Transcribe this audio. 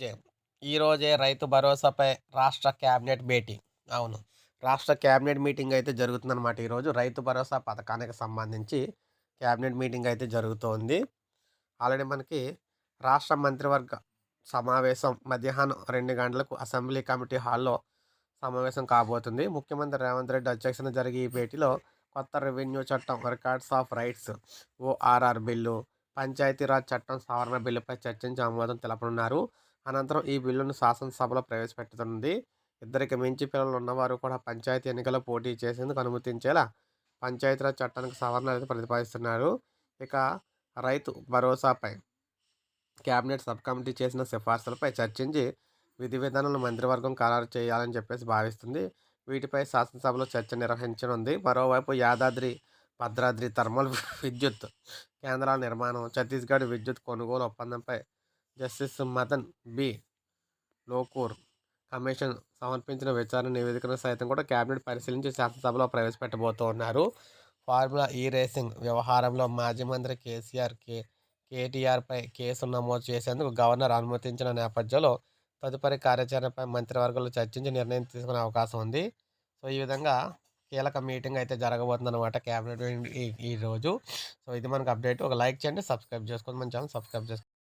జయం. ఈరోజే రైతు భరోసాపై రాష్ట్ర కేబినెట్ భేటీ అవును. రాష్ట్ర కేబినెట్ మీటింగ్ అయితే జరుగుతుందన్నమాట ఈరోజు రైతు భరోసా పథకానికి సంబంధించి కేబినెట్ మీటింగ్ అయితే జరుగుతోంది. ఆల్రెడీ మనకి రాష్ట్ర మంత్రివర్గ సమావేశం మధ్యాహ్నం రెండు గంటలకు అసెంబ్లీ కమిటీ హాల్లో సమావేశం కాబోతుంది. ముఖ్యమంత్రి రేవంత్ రెడ్డి అధ్యక్షతన జరిగే ఈ భేటీలో కొత్త రెవెన్యూ చట్టం records of rights ORR bill Panchayati Raj చట్టం సవరణ బిల్లుపై చర్చించి ఆమోదం తెలపనున్నారు. అనంతరం ఈ బిల్లును శాసనసభలో ప్రవేశపెట్టనుంది ఇద్దరికి మించి పిల్లలు ఉన్నవారు కూడా పంచాయతీ ఎన్నికల్లో పోటీ చేసేందుకు అనుమతించేలా పంచాయతీరాజ్ చట్టానికి సవరణ అయితే ప్రతిపాదిస్తున్నారు. ఇక రైతు భరోసాపై కేబినెట్ సబ్ కమిటీ చేసిన సిఫార్సులపై చర్చించి విధి విధానాలను మంత్రివర్గం ఖరారు చేయాలని చెప్పేసి భావిస్తుంది. వీటిపై శాసనసభలో చర్చ నిర్వహించనుంది. మరోవైపు యాదాద్రి భద్రాద్రి థర్మల్ విద్యుత్ కేంద్రాల నిర్మాణం ఛత్తీస్గఢ్ విద్యుత్ కొనుగోలు ఒప్పందంపై justice Madan B. Lokur commission సమర్పించిన విచారణ నివేదికను సైతం కూడా కేబినెట్ పరిశీలించి శాసనసభలో ప్రవేశపెట్టబోతున్నారు. ఫార్ములా ఈ రేసింగ్ వ్యవహారంలో మాజీ మంత్రి కేసీఆర్ కే కేటీఆర్పై కేసు నమోదు చేసేందుకు గవర్నర్ అనుమతించిన నేపథ్యంలో తదుపరి కార్యాచరణపై మంత్రివర్గంలో చర్చించి నిర్ణయం తీసుకునే అవకాశం ఉంది. సో ఈ విధంగా కీలక మీటింగ్ అయితే జరగబోతుంది అనమాట క్యాబినెట్ ఈ ఈరోజు సో ఇది మనకు అప్డేట్. ఒక లైక్ చేయండి సబ్స్క్రైబ్ చేసుకోండి. మన ఛానల్ సబ్స్క్రైబ్ చేసుకోండి.